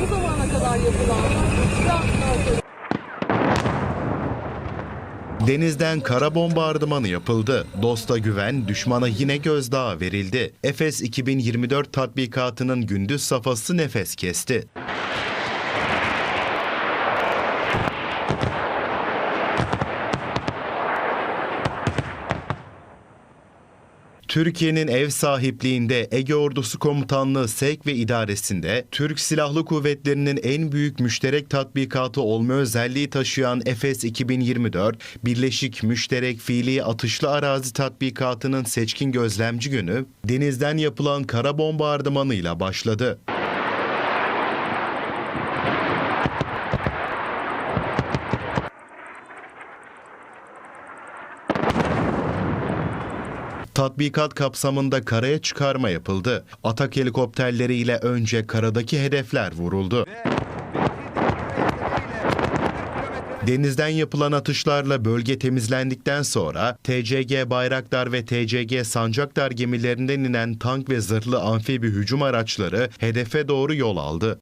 bu zamana kadar yapılan Denizden kara bombardımanı yapıldı. Dosta güven, düşmana yine gözdağı verildi. Efes 2024 tatbikatının gündüz safhası nefes kesti. Türkiye'nin ev sahipliğinde Ege Ordusu Komutanlığı Sevk ve İdaresi'nde Türk Silahlı Kuvvetleri'nin en büyük müşterek tatbikatı olma özelliği taşıyan Efes 2024, Birleşik Müşterek Fiili Atışlı Arazi Tatbikatı'nın seçkin gözlemci günü denizden yapılan kara bombardımanıyla başladı. Tatbikat kapsamında karaya çıkarma yapıldı. Atak helikopterleriyle önce karadaki hedefler vuruldu. Denizden yapılan atışlarla bölge temizlendikten sonra TCG Bayraktar ve TCG Sancaktar gemilerinden inen tank ve zırhlı amfibi hücum araçları hedefe doğru yol aldı.